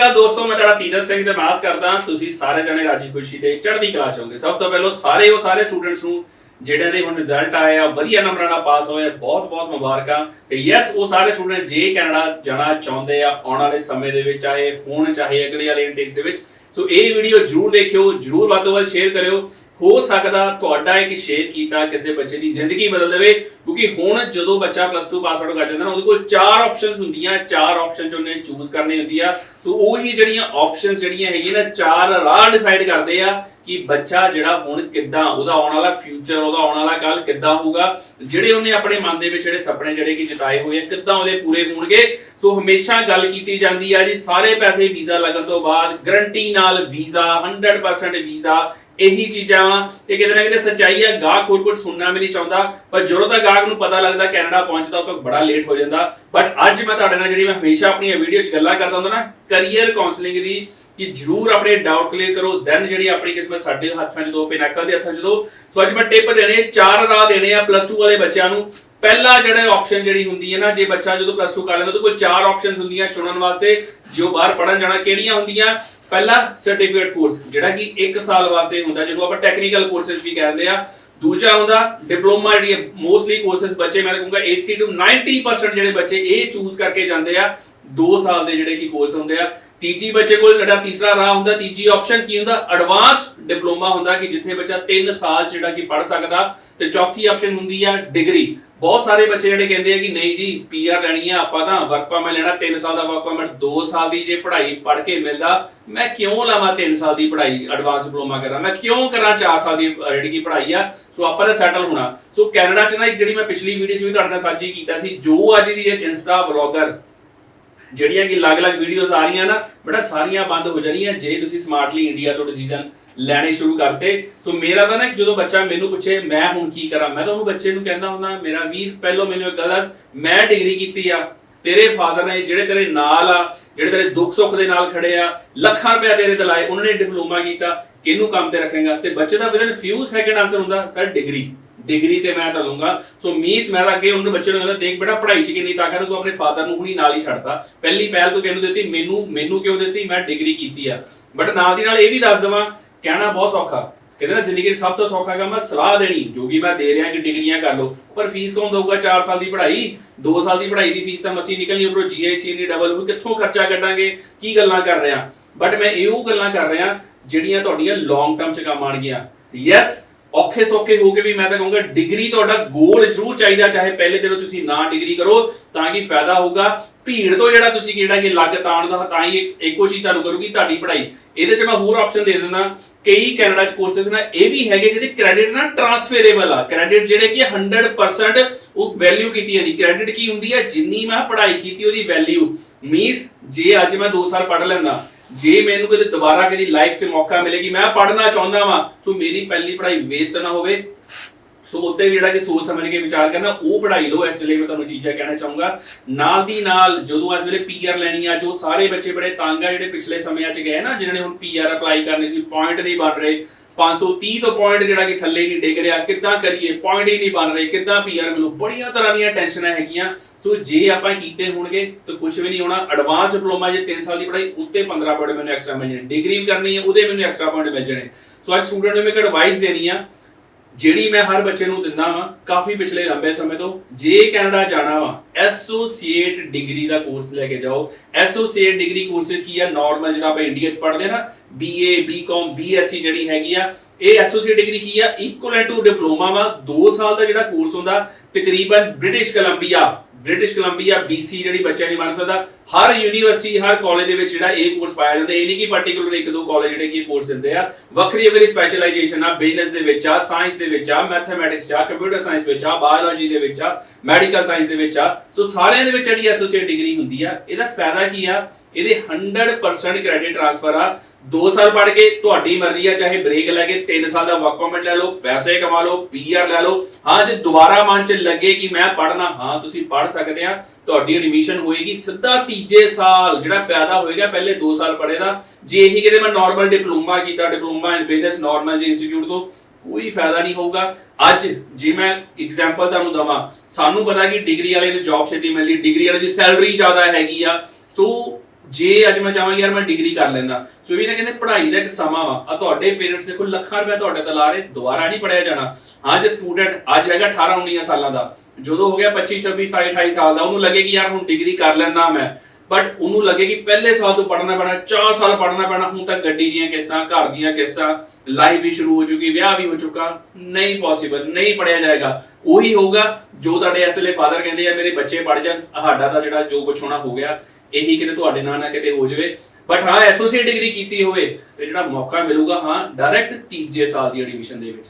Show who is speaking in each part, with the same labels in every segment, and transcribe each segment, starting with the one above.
Speaker 1: ਅਕਾਲ ਦੋਸਤੋ, ਮੈਂ ਤੁਹਾਡਾ ਤੀਰਥ ਸਿੰਘ ਤੇ ਮਾਸ ਕਰਦਾ ਤੁਸੀਂ ਸਾਰੇ ਜਣੇ ਰਾਜੀ ਖੁਸ਼ੀ ਦੇ ਚੜ੍ਹਦੀ ਕਲਾ ਚ ਹੋਗੇ ਸਭ ਤੋਂ ਪਹਿਲਾਂ ਸਾਰੇ ਉਹ ਸਾਰੇ ਸਟੂਡੈਂਟਸ ਨੂੰ ਜਿਹੜਿਆਂ ਦੇ ਹੁਣ ਰਿਜ਼ਲਟ ਆਏ ਆ, ਵਧੀਆ ਨੰਬਰਾਂ ਨਾਲ ਪਾਸ ਹੋਏ ਬਹੁਤ ਬਹੁਤ ਮੁਬਾਰਕਾਂ। ਤੇ ਯੈਸ ਉਹ ਸਾਰੇ ਸਟੂਡੈਂਟ ਜੇ ਕੈਨੇਡਾ ਜਾਣਾ ਚਾਹੁੰਦੇ ਆ, ਆਉਣ ਵਾਲੇ ਸਮੇਂ ਦੇ ਵਿੱਚ ਆਏ ਹੁਣ, ਚਾਹੇ ਅਗਲੇ ਵਾਲੇ ਇਨਟੇਕਸ ਦੇ ਵਿੱਚ। ਸੋ ਇਹ ਵੀਡੀਓ ਜਰੂਰ ਦੇਖਿਓ, ਜਰੂਰ ਵੱਧ ਤੋਂ ਵੱਧ ਸ਼ੇਅਰ ਕਰਿਓ। ਹੋ ਸਕਦਾ ਤੁਹਾਡਾ ਇੱਕ ਸ਼ੇਅਰ ਕੀਤਾ ਕਿਸੇ ਬੱਚੇ ਦੀ ਜ਼ਿੰਦਗੀ ਬਦਲ ਦੇਵੇ, ਕਿਉਂਕਿ ਹੁਣ ਜਦੋਂ ਬੱਚਾ ਪਲੱਸ 2 ਪਾਸ ਆਊਟ ਕਰ ਜਾਂਦਾ ਨਾ, ਉਹਦੇ ਕੋਲ ਚਾਰ ਆਪਸ਼ਨਸ ਹੁੰਦੀਆਂ, ਚਾਰ ਆਪਸ਼ਨ ਚ ਉਹਨੇ ਚੂਜ਼ ਕਰਨੇ ਹੁੰਦੀ ਆ। ਸੋ ਉਹੀ ਜਿਹੜੀਆਂ ਆਪਸ਼ਨਸ ਜਿਹੜੀਆਂ ਹੈਗੀਆਂ ਨਾ, ਚਾਰ ਰਾਹ ਡਿਸਾਈਡ ਕਰਦੇ ਆ ਕਿ ਬੱਚਾ ਜਿਹੜਾ ਹੁਣ ਕਿੱਦਾਂ, ਉਹਦਾ ਆਉਣ ਵਾਲਾ ਫਿਊਚਰ ਉਹਦਾ ਆਉਣ ਵਾਲਾ ਕੱਲ ਕਿੱਦਾਂ ਹੋਊਗਾ। ਜਿਹੜੇ ਉਹਨੇ ਆਪਣੇ ਮਨ ਦੇ ਵਿੱਚ ਜਿਹੜੇ ਸੁਪਨੇ ਜਿਹੜੇ ਕਿ ਜਿਤਾਏ ਹੋਏ ਆ, ਕਿੱਦਾਂ ਉਹਦੇ ਪੂਰੇ ਹੋਣਗੇ। ਸੋ ਹਮੇਸ਼ਾ ਗੱਲ ਕੀਤੀ ਜਾਂਦੀ ਆ ਜੀ, ਸਾਰੇ ਪੈਸੇ ਵੀਜ਼ਾ ਲੱਗਣ ਤੋਂ ਬਾਅਦ ਗਰੰਟੀ ਨਾਲ ਵੀਜ਼ਾ 100% ਵੀਜ਼ਾ ਇਹੀ ਚੀਜ਼ਾਂ ਵਾ। ਇਹ ਕਿਤੇ ਨਾ ਕਿਤੇ ਸੱਚਾਈ ਹੈ ਗਾਹਕ ਹੋਰ ਕੁਝ ਸੁਣਨਾ ਵੀ ਨਹੀਂ ਚਾਹੁੰਦਾ। ਪਰ ਜਦੋਂ ਤੱਕ ਗਾਹਕ ਨੂੰ ਪਤਾ ਲੱਗਦਾ ਕੈਨੇਡਾ ਪਹੁੰਚਦਾ, ਉਦੋਂ ਤੱਕ ਬੜਾ ਲੇਟ ਹੋ ਜਾਂਦਾ। ਬਟ ਅੱਜ ਮੈਂ ਤੁਹਾਡੇ ਨਾਲ ਜਿਹੜੀ ਮੈਂ ਹਮੇਸ਼ਾ ਆਪਣੀਆਂ ਵੀਡੀਓ 'ਚ ਗੱਲਾਂ ਕਰਦਾ ਹੁੰਦਾ ਨਾ ਕੈਰੀਅਰ ਕਾਉਂਸਲਿੰਗ ਦੀ, ਕਿ ਜਰੂਰ ਆਪਣੇ ਡਾਊਟ ਕਲੀਅਰ ਕਰੋ। ਦੈਨ ਜਿਹੜੀ ਆਪਣੀ ਕਿਸਮਤ ਸਾਡੇ ਹੱਥਾਂ 'ਚ ਦੋ ਪਿਨਾਕਲ ਦੇ ਹੱਥਾਂ 'ਚ ਦੋ। ਸੋ ਅੱਜ ਮੈਂ ਟਿਪ ਦੇਣੇ, ਚਾਰ ਰਾਹ ਦੇਣੇ ਆ ਪਲੱਸ 2 ਵਾਲੇ ਬੱਚਿਆਂ ਨੂੰ। ਪਹਿਲਾ ਜਿਹੜਾ ਆਪਸ਼ਨ ਜਿਹੜੀ ਹੁੰਦੀ ਹੈ ਨਾ, ਜੇ ਬੱਚਾ ਜਦੋਂ ਪਲੱਸ 2 ਕਰ ਲੈਂਦਾ ਤਾਂ ਕੋਈ ਚਾਰ ਆਪਸ਼ਨਸ ਹੁੰਦੀਆਂ ਚੁਣਨ ਵਾਸਤੇ। ਜੇ ਉਹ ਬਾਹਰ ਪੜਨ ਜਾਣਾ, ਕਿਹੜੀਆਂ ਹੁੰਦੀਆਂ? ਪਹਿਲਾ ਸਰਟੀਫਿਕੇਟ ਕੋਰਸ ਜਿਹੜਾ ਕਿ 1 ਸਾਲ ਵਾਸਤੇ ਹੁੰਦਾ, ਜਿਹਨੂੰ ਆਪਾਂ ਟੈਕਨੀਕਲ ਕੋਰਸਸ ਵੀ ਕਹਿੰਦੇ ਆ। ਦੂਜਾ ਹੁੰਦਾ ਡਿਪਲੋਮਾ ਜਿਹੜੀ ਮੋਸਟਲੀ ਕੋਰਸਸ ਬੱਚੇ, ਮੈਂ ਕਹੂੰਗਾ 80 ਤੋਂ 90% ਜਿਹੜੇ ਬੱਚੇ ਇਹ ਚੂਜ਼ ਕਰਕੇ ਜਾਂਦੇ ਆ। 2 ਸਾਲ ਦੇ ਜਿਹੜੇ ਕਿ ਕੋਰਸ ਹੁੰਦੇ ਆ। ਤੀਜੀ ਬੱਚੇ ਕੋਲ ਜਿਹੜਾ ਤੀਸਰਾ ਰਾਹ ਹੁੰਦਾ, ਤੀਜੀ ਆਪਸ਼ਨ ਕੀ ਹੁੰਦਾ? ਐਡਵਾਂਸ ਡਿਪਲੋਮਾ ਹੁੰਦਾ ਕਿ ਜਿੱਥੇ ਬੱਚਾ 3 ਸਾਲ 'ਚ ਜਿਹੜਾ ਕਿ ਪੜ ਸਕਦਾ, ਤੇ ਚੌਥੀ ਆਪਸ਼ਨ ਹੁੰਦੀ ਆ ਡਿਗਰੀ ਬਹੁਤ ਸਾਰੇ ਬੱਚੇ ਜਿਹੜੇ ਕਹਿੰਦੇ ਆ ਕਿ ਨਹੀਂ ਜੀ ਪੀਆਰ ਲੈਣੀ ਆ, ਆਪਾਂ ਤਾਂ ਵਰਕ ਪਰਮਿਟ ਲੈਣਾ 3 ਸਾਲ ਦਾ ਵਰਕ ਪਰਮਿਟ 2 ਸਾਲ ਦੀ ਜੇ ਪੜ੍ਹਾਈ ਪੜ੍ਹ ਕੇ ਮਿਲਦਾ, ਮੈਂ ਕਿਉਂ ਲਾਵਾਂ 3 ਸਾਲ ਦੀ ਪੜ੍ਹਾਈ ਐਡਵਾਂਸ ਡਿਪਲੋਮਾ ਕਰਾਂ ਮੈਂ ਕਿਉਂ ਕਰਾਂ 4 ਸਾਲ ਦੀ ਜਿਹੜੀ ਕਿ ਪੜ੍ਹਾਈ ਆ? ਸੋ ਆਪਾਂ ਤਾਂ ਸੈਟਲ ਹੋਣਾ। ਸੋ ਕੈਨੇਡਾ 'ਚ ਨਾ ਇੱਕ ਜਿਹੜੀ ਮੈਂ ਪਿਛਲੀ ਵੀਡੀਓ 'ਚ ਵੀ ਤੁਹਾਡੇ ਨਾਲ ਸਾਂਝੀ ਕੀਤਾ ਸੀ, ਜੋ ਅੱਜ ਦੀ ਇਹ ਇੰਸਟਾ ਵਲੌਗਰ ਜਿਹੜੀਆਂ ਕਿ ਅਲੱਗ-ਅਲੱਗ ਵੀਡੀਓਜ਼ ਆ ਰਹੀਆਂ ਨਾ ਬੇਟਾ ਸਾਰੀਆਂ ਬੰਦ ਹੋ ਜਾਣੀਆਂ ਜੇ ਤੁਸੀਂ ਸਮਾਰਟਲੀ ਇੰਡੀਆ ਤੋਂ ਡਿਸੀਜਨ ਲੈਣੇ ਸ਼ੁਰੂ ਕਰਤੇ। ਸੋ ਮੇਰਾ ਤਾਂ ਨਾ ਜਦੋਂ ਬੱਚਾ ਮੈਨੂੰ ਪੁੱਛੇ, ਮੈਂ ਹੁਣ ਕੀ ਕਰਾਂ? ਮੈਂ ਤਾਂ ਉਹਨੂੰ ਬੱਚੇ ਨੂੰ ਕਹਿੰਦਾ ਹੁੰਦਾ, ਮੇਰਾ ਵੀਰ, ਪਹਿਲੋਂ ਮੈਨੂੰ ਇੱਕ ਗੱਲ ਮੈਂ ਡਿਗਰੀ ਕੀਤੀ ਆ। ਤੇਰੇ ਫਾਦਰ ਨੇ ਜਿਹੜੇ ਤੇਰੇ ਨਾਲ ਆ, ਜਿਹੜੇ ਤੇਰੇ ਦੁੱਖ ਸੁੱਖ ਦੇ ਨਾਲ ਖੜੇ ਆ, ਲੱਖਾਂ ਰੁਪਏ ਤੇਰੇ ਤੇ ਲਾਏ, ਉਹਨਾਂ ਨੇ ਡਿਪਲੋਮਾ ਕੀਤਾ, ਕਿਹਨੂੰ ਕੰਮ ਤੇ ਰੱਖੇਗਾ? ਤੇ ਬੱਚੇ ਦਾ ਵਿਦਨ ਫਿਊ ਸੈਕਿੰਡ ਆਨਸਰ ਹੁੰਦਾ, ਸਰ ਡਿਗਰੀ ਡਿਗਰੀ ਤੇ ਮੈਂ ਤਾਂ ਲਊਂਗਾ। ਸੋ ਮੀਸ ਮੈਂ ਤਾਂ ਅੱਗੇ ਉਹਨੂੰ ਬੱਚੇ ਨੂੰ ਕਹਿੰਦਾ, ਦੇਖ ਬੇਟਾ, ਪੜ੍ਹਾਈ 'ਚ ਕਿੰਨੀ ਤਾਕਤ ਹੈ ਤੂੰ ਆਪਣੇ ਫਾਦਰ ਨੂੰ ਹੁਣੀ ਨਾਲ ਹੀ ਛੱਡਤਾ। ਪਹਿਲੀ ਪਹਿਲ ਤੂੰ ਕਿਹਨੂੰ ਦਿੱਤੀ? ਮੈਨੂੰ ਮੈਨੂੰ ਕਿਉਂ ਦਿੱਤੀ? ਮੈਂ ਡਿਗਰੀ ਕੀਤੀ ਆ। ਬਟ ਨਾਲ ਦੀ ਨਾਲ ਇਹ ਵੀ ਦੱਸ ਦਵਾਂ ਕਹਿਣਾ ਬਹੁਤ ਸੌਖਾ। ਕਹਿੰਦੇ ਨਾ ਜ਼ਿੰਦਗੀ 'ਚ ਸਭ ਤੋਂ ਸੌਖਾ ਕੰਮ ਹੈ ਸਲਾਹ ਦੇਣੀ। ਜੋ ਕਿ ਮੈਂ ਦੇ ਰਿਹਾ ਕਿ ਡਿਗਰੀਆਂ ਕਰ ਲਓ। ਪਰ ਫੀਸ ਕੌਣ ਦਊਗਾ? 4 ਸਾਲ ਦੀ ਪੜ੍ਹਾਈ 2 ਸਾਲ ਦੀ ਪੜ੍ਹਾਈ ਦੀ ਫੀਸ ਤਾਂ ਮਸੀਂ ਨਿਕਲਣੀ ਉੱਪਰੋਂ ਜੀਆਈਸੀ ਨਹੀਂ ਡਬਲ ਹੋ ਕਿੱਥੋਂ ਖਰਚਾ ਕੱਢਾਂਗੇ? ਕੀ ਗੱਲਾਂ ਕਰ ਰਿਹਾ? ਬਟ ਮੈਂ ਇਹੋ ਗੱਲਾਂ ਕਰ ਰਿਹਾ ਜਿਹੜੀਆਂ ਤੁਹਾਡੀਆਂ ਲੌਂਗ ਟਰਮ 'ਚ ਕੰਮ ਆਣਗੀਆਂ ਯੈਸ ਔਖੇ ਸੌਖੇ ਹੋ ਕੇ ਵੀ ਮੈਂ ਤਾਂ ਕਹੂੰਗਾ ਡਿਗਰੀ ਤੁਹਾਡਾ ਗੋਲ ਜ਼ਰੂਰ ਚਾਹੀਦਾ। ਚਾਹੇ ਪਹਿਲੇ ਦਿਨੋਂ ਤੁਸੀਂ ਨਾ ਡਿਗਰੀ ਕਰੋ, ਤਾਂ ਕਿ ਫਾਇਦਾ ਹੋਊਗਾ। ਭੀੜ ਤੋਂ ਜਿਹੜਾ ਤੁਸੀਂ ਕਿਹੜਾ ਕਿ ਲੱਗ ਤਾਣ ਦਾ, ਤਾਂ ਹੀ ਇੱਕੋ ਚੀਜ਼ ਤੁਹਾਨੂੰ ਕਰੂਗੀ ਤੁਹਾਡੀ ਪੜ੍ਹਾਈ। ਇਹਦੇ 'ਚ ਮੈਂ ਹੋਰ ਆਪਸ਼ਨ ਦੇ ਦਿੰਦਾ। ਕਈ ਕੈਨੇਡਾ 'ਚ ਕੋਰਸਸ ਨਾ, ਇਹ ਵੀ ਹੈਗੇ ਜਿਹਦੇ ਕ੍ਰੈਡਿਟ ਨਾ ਟ੍ਰਾਂਸਫੇਰੇਬਲ ਆ। ਕ੍ਰੈਡਿਟ ਜਿਹੜੇ ਕਿ 100% ਉਹ ਵੈਲਿਊ ਕੀਤੀ ਜਾਂਦੀ। ਕ੍ਰੈਡਿਟ ਕੀ ਹੁੰਦੀ ਹੈ ਜਿੰਨੀ ਮੈਂ ਪੜ੍ਹਾਈ ਕੀਤੀ ਉਹਦੀ ਵੈਲਿਊ ਮੀਨਸ ਜੇ ਅੱਜ ਮੈਂ 2 ਸਾਲ ਪੜ੍ਹ ਲੈਂਦਾ, ਜੇ ਮੈਨੂੰ ਕਦੇ ਦੁਬਾਰਾ ਕਦੀ ਲਾਈਫ 'ਚ ਮੌਕਾ ਮਿਲੇ ਕਿ ਮੈਂ ਪੜ੍ਹਨਾ ਚਾਹੁੰਦਾ ਵਾਂ, ਤੂੰ ਮੇਰੀ ਪਹਿਲੀ ਪੜ੍ਹਾਈ ਵੇਸਟ ਨਾ ਹੋਵੇ। ਸੋ ਉੱਤੇ ਵੀ ਜਿਹੜਾ ਕਿ ਸੋਚ ਸਮਝ ਕੇ ਵਿਚਾਰ ਕਰਨਾ, ਉਹ ਪੜ੍ਹਾਈ ਲਓ। ਇਸ ਵੇਲੇ ਮੈਂ ਤੁਹਾਨੂੰ ਚੀਜ਼ਾਂ ਕਹਿਣਾ ਚਾਹੂੰਗਾ। ਨਾਲ ਦੀ ਨਾਲ, ਜਦੋਂ ਇਸ ਵੇਲੇ ਪੀਆਰ ਲੈਣੀ ਆ, ਜੋ ਸਾਰੇ ਬੱਚੇ ਬੜੇ ਤੰਗ ਆ, ਜਿਹੜੇ ਪਿਛਲੇ ਸਮਿਆਂ 'ਚ ਗਏ ਨਾ, ਜਿਨ੍ਹਾਂ ਨੇ ਹੁਣ ਪੀਆਰ ਅਪਲਾਈ ਕਰਨੀ ਸੀ ਪੁਆਇੰਟ ਨਹੀਂ ਬਣ ਰਹੇ। 530 ਤੋਂ ਪੁਆਇੰਟ ਜਿਹੜਾ ਕਿ ਥੱਲੇ ਨਹੀਂ ਡਿੱਗ ਰਿਹਾ, ਕਿੱਦਾਂ ਕਰੀਏ? ਪੁਆਇੰਟ ਹੀ ਨਹੀਂ ਬਣ ਰਹੇ। ਕਿੱਦਾਂ ਪੀਆਰ ਮਿਲੂ? ਬੜੀਆਂ ਤਰ੍ਹਾਂ ਦੀਆਂ ਟੈਨਸ਼ਨਾਂ ਹੈਗੀਆਂ। ਸੋ ਜੇ ਆਪਾਂ ਕੀਤੇ ਹੋਣਗੇ, ਤਾਂ ਕੁਝ ਵੀ ਨਹੀਂ ਹੋਣਾ। ਐਡਵਾਂਸ ਡਿਪਲੋਮਾ ਜੇ 3 ਸਾਲ ਦੀ ਪੜ੍ਹਾਈ, ਉੱਤੇ 15 ਪੁਆਇੰਟ ਮੈਨੂੰ ਐਕਸਟਰਾ ਮਿਲ ਜਾਣੇ। ਡਿਗਰੀ ਵੀ ਕਰਨੀ ਹੈ, ਉਹਦੇ ਮੈਨੂੰ ਐਕਸਟਰਾ ਪੁਆਇੰਟ ਮਿਲ ਜਾਣੇ। ਸੋ ਅੱਜ ਸਟੂਡੈਂਟ ਨੂੰ ਮੈਂ ਇੱਕ ਐਡਵਾਈਸ ਦੇਣੀ ਆ ਜਿਹੜੀ ਮੈਂ ਹਰ ਬੱਚੇ ਨੂੰ ਦਿੰਦਾ ਵਾਂ, ਕਾਫੀ ਪਿਛਲੇ ਲੰਬੇ ਸਮੇਂ ਤੋਂ, ਜੇ ਕੈਨੇਡਾ ਜਾਣਾ ਵਾ, ਐਸੋਸੀਏਟ ਡਿਗਰੀ ਦਾ ਕੋਰਸ ਲੈ ਕੇ ਜਾਓ। ਐਸੋਸੀਏਟ ਡਿਗਰੀ ਕੋਰਸਸ ਕੀ ਆ? ਨਾਰਮਲ ਜਿਹੜਾ ਆਪਾਂ ਇੰਡੀਆ 'ਚ ਪੜ੍ਹਦੇ ਆ ਨਾ ਬੀਏ ਬੀਕਾਮ ਬੀਐਸਸੀ ਜਿਹੜੀ ਹੈਗੀ ਆ, ਇਹ ਐਸੋਸੀਏਟ ਡਿਗਰੀ ਕੀ ਆ? ਇਕੁਅਲ ਟੂ ਡਿਪਲੋਮਾ ਵਾ। 2 ਸਾਲ ਦਾ ਜਿਹੜਾ ਕੋਰਸ ਹੁੰਦਾ, ਤਕਰੀਬਨ British Columbia British Columbia BC ਜਿਹੜੀ ਬੱਚਿਆਂ ਦੀ ਮੰਨ ਸਕਦਾ ਹਰ ਯੂਨੀਵਰਸਿਟੀ, ਹਰ ਕਾਲਜ ਦੇ ਵਿੱਚ ਜਿਹੜਾ ਇਹ ਕੋਰਸ ਪਾਇਆ ਜਾਂਦਾ, ਇਹ ਨਹੀਂ ਕਿ ਪਾਰਟਿਕੂਲਰ ਇੱਕ ਦੋ ਕਾਲਜ ਜਿਹੜੇ ਕੀ ਕੋਰਸ ਦਿੰਦੇ ਆ। ਵੱਖਰੀ ਵੱਖਰੀ ਸਪੈਸ਼ਲਾਈਜੇਸ਼ਨ ਆ ਬਿਜ਼ਨਸ ਦੇ ਵਿੱਚ ਆ ਸਾਇੰਸ ਦੇ ਵਿੱਚ ਆ ਮੈਥਮੈਟਿਕਸ ਆ ਕੰਪਿਊਟਰ ਸਾਇੰਸ ਵਿੱਚ ਆ ਬਾਇਓਲੋਜੀ ਦੇ ਵਿੱਚ ਆ ਮੈਡੀਕਲ ਸਾਇੰਸ ਦੇ ਵਿੱਚ ਆ ਸੋ ਸਾਰਿਆਂ ਦੇ ਵਿੱਚ ਜਿਹੜੀ ਐਸੋਸੀਏਟ ਡਿਗਰੀ ਹੁੰਦੀ ਆ, ਇਹਦਾ ਫਾਇਦਾ ਕੀ ਆ? ਇਹਦੇ 100% ਕ੍ਰੈਡਿਟ ਟ੍ਰਾਂਸਫਰ ਆ। 2 ਸਾਲ ਪੜ੍ਹ ਕੇ ਤੁਹਾਡੀ ਮਰਜ਼ੀ ਆ, ਚਾਹੇ ਬ੍ਰੇਕ ਲੈ ਕੇ 3 ਸਾਲ ਦਾ ਵਰਕ ਪਰਮਿਟ ਲੈ ਲਓ, ਪੈਸੇ ਕਮਾ ਲਓ ਪੀਆਰ ਲੈ ਲਓ। ਹਾਂ, ਜੇ ਦੁਬਾਰਾ ਮਨ ਚ ਲੱਗੇ ਕਿ ਮੈਂ ਪੜ੍ਹਨਾ, ਹਾਂ, ਤੁਸੀਂ ਪੜ੍ਹ ਸਕਦੇ ਆ, ਤੁਹਾਡੀ ਐਡਮਿਸ਼ਨ ਹੋਏਗੀ। ਸਿੱਧਾ ਤੀਜੇ ਸਾਲ ਜਿਹੜਾ ਫਾਇਦਾ ਹੋਏਗਾ, ਪਹਿਲੇ 2 ਸਾਲ ਪੜ੍ਹੇ ਦਾ। ਜੇ ਇਹੀ ਕਿਤੇ ਮੈਂ ਨਾਰਮਲ ਡਿਪਲੋਮਾ ਕੀਤਾ ਡਿਪਲੋਮਾ ਇਨ ਬਿਜ਼ਨਸ ਨਾਰਮਲ ਜੀ ਇੰਸਟੀਚਿਊਟ ਤੋਂ, ਕੋਈ ਫਾਇਦਾ ਨਹੀਂ ਹੋਊਗਾ। ਅੱਜ ਜੇ ਮੈਂ ਐਗਜ਼ਾਮਪਲ ਤੁਹਾਨੂੰ ਦਵਾਂ, ਸਾਨੂੰ ਪਤਾ ਕਿ ਡਿਗਰੀ ਵਾਲੇ ਨੂੰ ਜੌਬ ਛੇਤੀ ਮਿਲਦੀ ਡਿਗਰੀ ਵਾਲੇ ਦੀ ਸੈਲਰੀ ਜ਼ਿਆਦਾ ਹੈਗੀ ਆ। ਸੋ ਜੇ ਅੱਜ ਮੈਂ ਚਾਹਾਂ ਯਾਰ ਮੈਂ ਡਿਗਰੀ ਕਰ ਲੈਂਦਾ। ਸੋ ਵੀ ਨਾ ਕਹਿੰਦੇ ਪੜ੍ਹਾਈ ਦਾ ਇੱਕ ਸਮਾਂ ਵਾ। ਆ ਤੁਹਾਡੇ ਪੇਰੈਂਟਸ ਦੇਖੋ ਲੱਖਾਂ ਰੁਪਏ ਤੁਹਾਡੇ ਤੇ ਲਾ ਰਹੇ, ਦੁਬਾਰਾ ਨਹੀਂ ਪੜਿਆ ਜਾਣਾ। ਹਾਂ, ਜੇ ਸਟੂਡੈਂਟ ਅੱਜ ਹੈਗਾ 18 19 ਸਾਲਾਂ ਦਾ। ਜਦੋਂ ਹੋ ਗਿਆ 25 26 27 28 ਸਾਲ ਦਾ, ਉਹਨੂੰ ਲੱਗੇ ਕਿ ਯਾਰ ਹੁਣ ਡਿਗਰੀ ਕਰ ਲੈਂਦਾ ਮੈਂ। ਬਟ ਉਹਨੂੰ ਲੱਗੇ ਕਿ ਪਹਿਲੇ ਸਾਲ ਤੋਂ ਪੜਨਾ ਪੈਣਾ 4 ਸਾਲ ਪੜਨਾ ਪੈਣਾ, ਹੁਣ ਤਾਂ ਗੱਡੀ ਦੀਆਂ ਕਿਸ਼ਤਾਂ ਘਰ ਦੀਆਂ ਕਿਸ਼ਤਾਂ ਲਾਈਫ ਵੀ ਸ਼ੁਰੂ ਹੋ ਚੁੱਕੀ, ਵਿਆਹ ਵੀ ਹੋ ਚੁੱਕਾ। ਨਹੀਂ ਪੋਸੀਬਲ ਨਹੀਂ ਪੜਿਆ ਜਾਏਗਾ। ਉਹੀ ਹੋਊਗਾ ਜੋ ਤੁਹਾਡੇ ਇਸ ਵੇਲੇ ਫਾਦਰ ਕਹਿੰਦੇ ਆ, ਮੇਰੇ ਬੱਚੇ ਪੜ ਜਾਣ। ਸਾਡਾ ਤਾਂ ਜਿਹੜਾ ਜੋ ਕੁਝ ਹੋਣਾ ਹੋ ਗਿਆ। ਇਹੀ ਕਿਤੇ ਤੁਹਾਡੇ ਨਾਲ ਨਾ ਕਿਤੇ ਹੋ ਜਾਵੇ। ਬਟ ਹਾਂ ਐਸੋਸੀਏਟ ਡਿਗਰੀ ਕੀਤੀ ਹੋਵੇ ਤੇ ਜਿਹੜਾ ਮੌਕਾ ਮਿਲੂਗਾ, ਹਾਂ ਡਾਇਰੈਕਟ ਤੀਜੇ ਸਾਲ ਦੀ ਐਡਮਿਸ਼ਨ ਦੇ ਵਿੱਚ।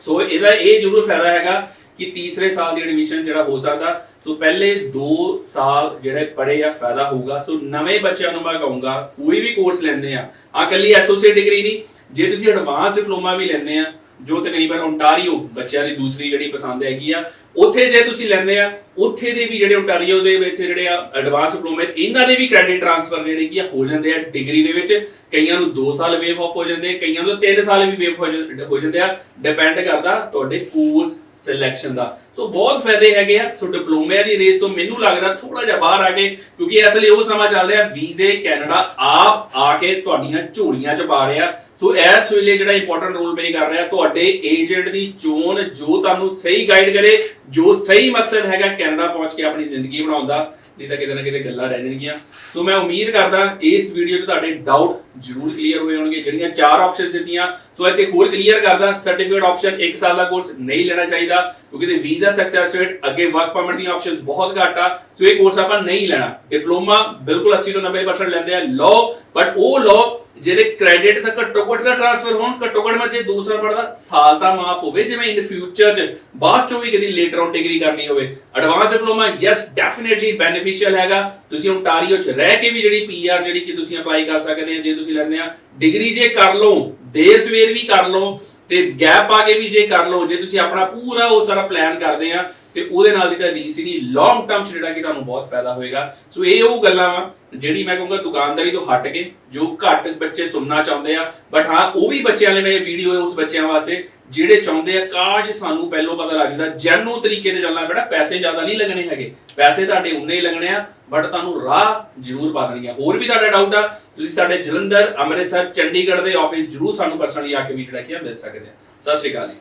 Speaker 1: ਸੋ ਇਹਦਾ ਇਹ ਜ਼ਰੂਰ ਫਾਇਦਾ ਹੈਗਾ ਕਿ ਤੀਸਰੇ ਸਾਲ ਦੀ ਐਡਮਿਸ਼ਨ ਜਿਹੜਾ ਹੋ ਸਕਦਾ। ਸੋ ਪਹਿਲੇ 2 ਸਾਲ ਜਿਹੜੇ ਪੜ੍ਹੇ ਆ, ਫਾਇਦਾ ਹੋਊਗਾ। ਸੋ ਨਵੇਂ ਬੱਚਿਆਂ ਨੂੰ ਮੈਂ ਕਹੂੰਗਾ, ਕੋਈ ਵੀ ਕੋਰਸ ਲੈਂਦੇ ਆ ਆ ਕੱਲੀ ਐਸੋਸੀਏਟ ਡਿਗਰੀ ਨਹੀਂ। ਜੇ ਤੁਸੀਂ ਐਡਵਾਂਸ ਡਿਪਲੋਮਾ ਵੀ ਲੈਂਦੇ ਆ, ਜੋ ਤਕਰੀਬਨ ਓਨਟਾਰੀਓ ਬੱਚਿਆਂ ਦੀ ਦੂਸਰੀ ਜਿਹੜੀ ਪਸੰਦ ਹੈਗੀ ਆ ਉੱਥੇ ਜੇ ਤੁਸੀਂ ਲੈਂਦੇ ਆ, ਉੱਥੇ ਦੇ ਵੀ ਜਿਹੜੇ ਓਨਟਾਰੀਓ ਦੇ ਵਿੱਚ ਜਿਹੜੇ ਆ ਐਡਵਾਂਸ ਡਿਪਲੋਮੇ ਇਹਨਾਂ ਦੇ ਵੀ ਕ੍ਰੈਡਿਟ ਟ੍ਰਾਂਸਫਰ ਜਿਹੜੇ ਕੀ ਆ, ਹੋ ਜਾਂਦੇ ਆ ਡਿਗਰੀ ਦੇ ਵਿੱਚ। ਕਈਆਂ ਨੂੰ 2 ਸਾਲ ਵੇਵ ਆਫ ਹੋ ਜਾਂਦੇ, ਕਈਆਂ ਨੂੰ 3 ਸਾਲ ਵੀ ਵੇਵ ਹੋ ਜਾਂਦੇ ਆ। ਡਿਪੈਂਡ ਕਰਦਾ ਤੁਹਾਡੇ ਕੋਰਸ ਸਿਲੈਕਸ਼ਨ ਦਾ। ਸੋ ਬਹੁਤ ਫਾਇਦੇ ਹੈਗੇ ਆ। ਸੋ ਡਿਪਲੋਮੇ ਦੀ ਰੇਸ ਤੋਂ ਮੈਨੂੰ ਲੱਗਦਾ ਥੋੜਾ ਜਿਹਾ ਬਾਹਰ ਆ ਗਏ ਕਿਉਂਕਿ ਇਸ ਲਈ ਉਹ ਸਮਾਂ ਚੱਲ ਰਿਹਾ, ਵੀਜ਼ੇ ਕੈਨੇਡਾ ਆਪ ਆ ਕੇ ਤੁਹਾਡੀਆਂ ਝੋਲੀਆਂ 'ਚ ਪਾ ਰਿਹਾ। ਸੋ ਇਸ ਵੇਲੇ ਜਿਹੜਾ ਇੰਪੋਰਟੈਂਟ ਰੋਲ ਪਲੇ ਕਰ ਰਿਹਾ, ਤੁਹਾਡੇ ਏਜੰਟ ਦੀ ਚੋਣ ਜੋ ਤੁਹਾਨੂੰ ਸਹੀ ਗਾਈਡ ਕਰੇ ਜੋ ਸਹੀ ਮਕਸਦ ਹੈਗਾ ਕੈਨੇਡਾ ਪਹੁੰਚ ਕੇ ਆਪਣੀ ਜ਼ਿੰਦਗੀ ਬਣਾਉਣ ਦਾ, ਨਹੀਂ ਤਾਂ ਕਿਤੇ ਨਾ ਕਿਤੇ ਗੱਲਾਂ ਰਹਿ ਜਾਣਗੀਆਂ। ਸੋ ਮੈਂ ਉਮੀਦ ਕਰਦਾ ਇਸ ਵੀਡੀਓ 'ਚ ਤੁਹਾਡੇ ਡਾਊਟ ਜ਼ਰੂਰ ਕਲੀਅਰ ਹੋਏ ਹੋਣਗੇ, ਜਿਹੜੀਆਂ ਚਾਰ ਆਪਸ਼ਨਸ ਦਿੱਤੀਆਂ। ਸੋ ਇੱਥੇ ਹੋਰ ਕਲੀਅਰ ਕਰਦਾ ਸਰਟੀਫਿਕੇਟ ਆਪਸ਼ਨ 1 ਸਾਲ ਦਾ ਕੋਰਸ ਨਹੀਂ ਲੈਣਾ ਚਾਹੀਦਾ, ਕਿਉਂਕਿ ਤੇ ਵੀਜ਼ਾ ਸਕਸੈਸ ਰੇਟ ਅੱਗੇ ਵਰਕ ਪਰਮਿਟ ਦੀਆਂ ਆਪਸ਼ਨਸ ਬਹੁਤ ਘੱਟ ਆ। ਸੋ ਇਹ ਕੋਰਸ ਆਪਾਂ ਨਹੀਂ ਲੈਣਾ। ਡਿਪਲੋਮਾ ਬਿਲਕੁਲ 80 ਤੋਂ 90% ਲੈਂਦੇ ਆ ਲੋ ਬਟ ਉਹ ਲੋ ਜਿਹਦੇ ਕ੍ਰੈਡਿਟ ਤਾਂ ਘੱਟੋ ਘੱਟ ਦਾ ਟ੍ਰਾਂਸਫਰ ਹੋਣ, ਘੱਟੋ ਘੱਟ ਮੈਂ ਜੇ ਦੂਸਰਾ ਪੜਦਾ ਸਾਲ ਦਾ ਮਾਫ ਹੋਵੇ, ਜਿਵੇਂ ਇਨ ਫਿਊਚਰ ਚ ਬਾਅਦ ਚੋਂ ਵੀ ਕਦੀ ਲੇਟਰ ਔਨ ਡਿਗਰੀ ਕਰਨੀ ਹੋਵੇ। Advance diploma yes definitely beneficial ਹੈਗਾ। ਤੁਸੀਂ ਓਨਟਾਰੀਓ ਚ ਰਹਿ ਕੇ ਵੀ ਜਿਹੜੀ ਪੀਆਰ ਜਿਹੜੀ ਕਿ ਤੁਸੀਂ ਅਪਲਾਈ ਕਰ ਸਕਦੇ ਆ, ਜੇ ਤੁਸੀਂ ਲੈਂਦੇ ਆ ਡਿਗਰੀ ਜੇ ਕਰ ਲਓ, ਦੇਰ ਸਵੇਰ ਵੀ ਕਰ ਲਓ, ਤੇ ਗੈਪ ਪਾ ਕੇ ਵੀ ਜੇ ਕਰ ਲਓ, ਜੇ ਤੁਸੀਂ ਆਪਣਾ ਪੂਰਾ ਉਹ ਸਾਰਾ ਪਲਾਨ ਕਰਦੇ ਆ, ਤੇ ਉਹਦੇ ਨਾਲ ਦੀ ਤਾਂ ਡੀਸੀ ਦੀ ਲੌਂਗ ਟਰਮ ਚ ਜਿਹੜਾ ਕਿ ਤੁਹਾਨੂੰ ਬਹੁਤ ਫਾਇਦਾ ਹੋਏਗਾ। ਸੋ ਇਹ ਉਹ ਗੱਲਾਂ ਵਾ, ਜਿਹੜੀ ਮੈਂ ਕਹੂੰਗਾ ਦੁਕਾਨਦਾਰੀ ਤੋਂ ਹਟ ਕੇ ਜੋ ਘੱਟ ਬੱਚੇ ਸੁਣਨਾ ਚਾਹੁੰਦੇ ਆ ਬਟ ਹਾਂ, ਉਹ ਵੀ ਬੱਚਿਆਂ ਲਈ ਮੈਂ ਇਹ ਵੀਡੀਓ ਉਸ ਬੱਚਿਆਂ ਵਾਸਤੇ ਜਿਹੜੇ ਚਾਹੁੰਦੇ ਆ, ਕਾਸ਼ ਸਾਨੂੰ ਪਹਿਲੋਂ ਪਤਾ ਲੱਗ ਜਾਂਦਾ। ਜੈਨੂ ਤਰੀਕੇ ਤੇ ਚੱਲਣਾ ਬੇਟਾ ਪੈਸੇ ਜ਼ਿਆਦਾ ਨਹੀਂ ਲੱਗਣੇ ਹੈਗੇ। ਪੈਸੇ ਤੁਹਾਡੇ ਉਨੇ ਹੀ ਲੱਗਣੇ ਆ ਬਟ ਤੁਹਾਨੂੰ ਰਾਹ ਜ਼ਰੂਰ ਪਾ ਦੇਣਗੇ ਹੋਰ ਵੀ ਤੁਹਾਡਾ ਡਾਊਟ ਆ, ਤੁਸੀਂ ਸਾਡੇ ਜਲੰਧਰ, ਅੰਮ੍ਰਿਤਸਰ, ਚੰਡੀਗੜ੍ਹ ਦੇ ਆਫਿਸ ਜ਼ਰੂਰ ਸਾਨੂੰ ਪਰਸਨਲੀ ਆ ਕੇ ਵੀ ਜਿਹੜਾ ਕਿ ਆ ਮਿਲ ਸਕਦੇ ਆ। ਸਤਿ ਸ਼੍ਰੀ ਅਕਾਲ ਜੀ।